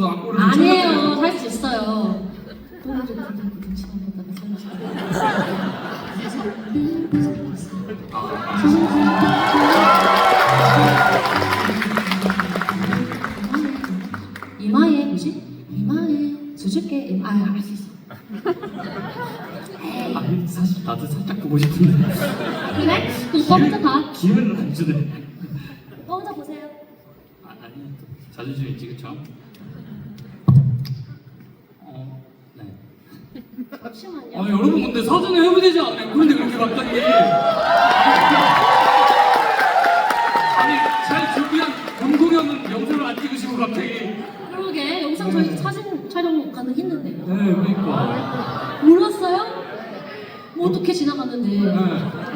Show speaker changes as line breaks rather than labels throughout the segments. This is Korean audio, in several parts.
하면서 악보를
아니에요. 할 수 있어요. 좀 이마에 뭐지? 이마에 수줍게 아알 수 있어.
아니 사실 나도 살짝 보고 싶은데
그래? 그럼 오빠 혼자 봐.
기회를 안 주네
오빠 혼자 보세요.
아, 아니 또 자존심 있지 그쵸?
잠시만요.
아 여러분 근데 사전에 해야 되지 않나요? 그런데 그렇게 갑자기 아니 잘 준비한 본공연은 영상을 안 찍으시고 갑자기
그러게 영상 저희 사진 촬영 가능했는데
네 그러니까
몰랐어요? 뭐 어떻게 지나갔는데
네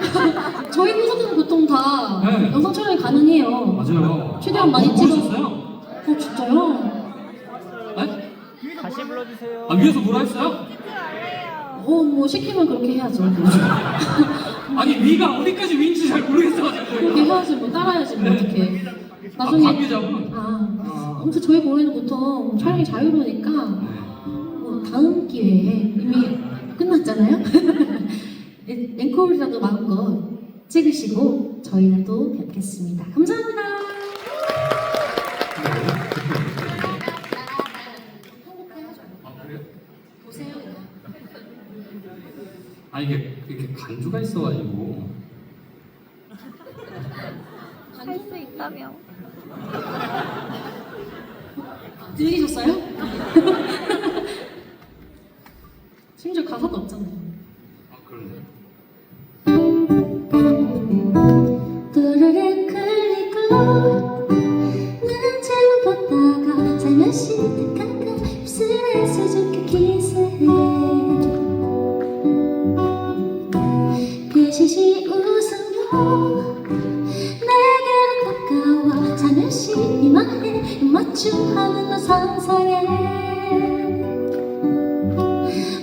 저희 콘서트는 보통 다
네.
영상 촬영이 가능해요.
맞아요
최대한
아,
많이
뭐
찍어.
어
진짜요?
네?
다시 불러주세요.
아 위에서 뭐라 했어요?
어 뭐 시키면 그렇게 해야죠.
아니 위가 어디까지 위인지 잘
그렇게
모르겠어가지고
해야지 뭐 따라야지 뭐
네.
어떻게.
아
나중에
관계자분?
아 아무튼 저희 공연은 보통 촬영이 자유로우니까
네.
뭐 다음 기회에 이미 끝났잖아요. 앵- 앵콜이라도 마음껏 찍으시고 저희는 또 뵙겠습니다. 감사합니다.
아 이게 이렇게 간주가 있어가지고
할 수 있다며.
들리셨어요? 이만해 입맞춤하는 너 상상해.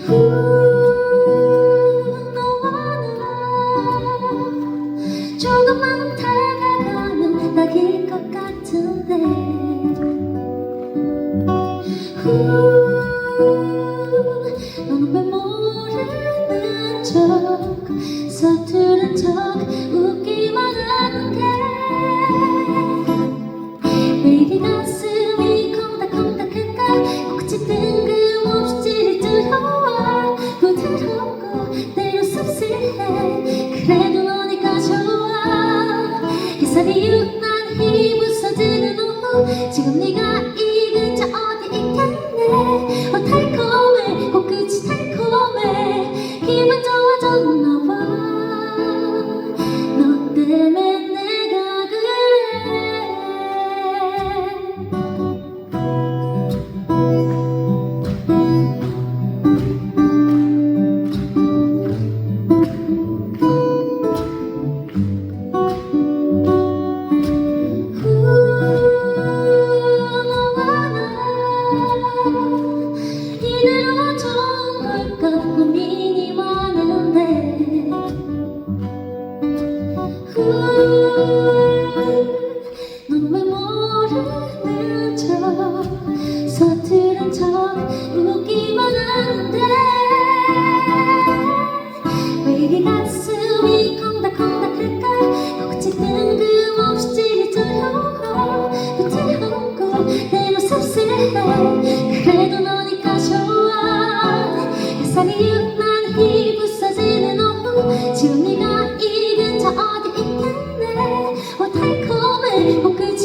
후 너와 나 조금만 다가가면 낙일 것 같은데. 후 너는 왜 모르는 척 좋아 햇살이 유난 힘 웃어드는 오후 지금 네가 cool. 있겠네 어 달콤해 어 끝이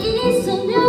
그냥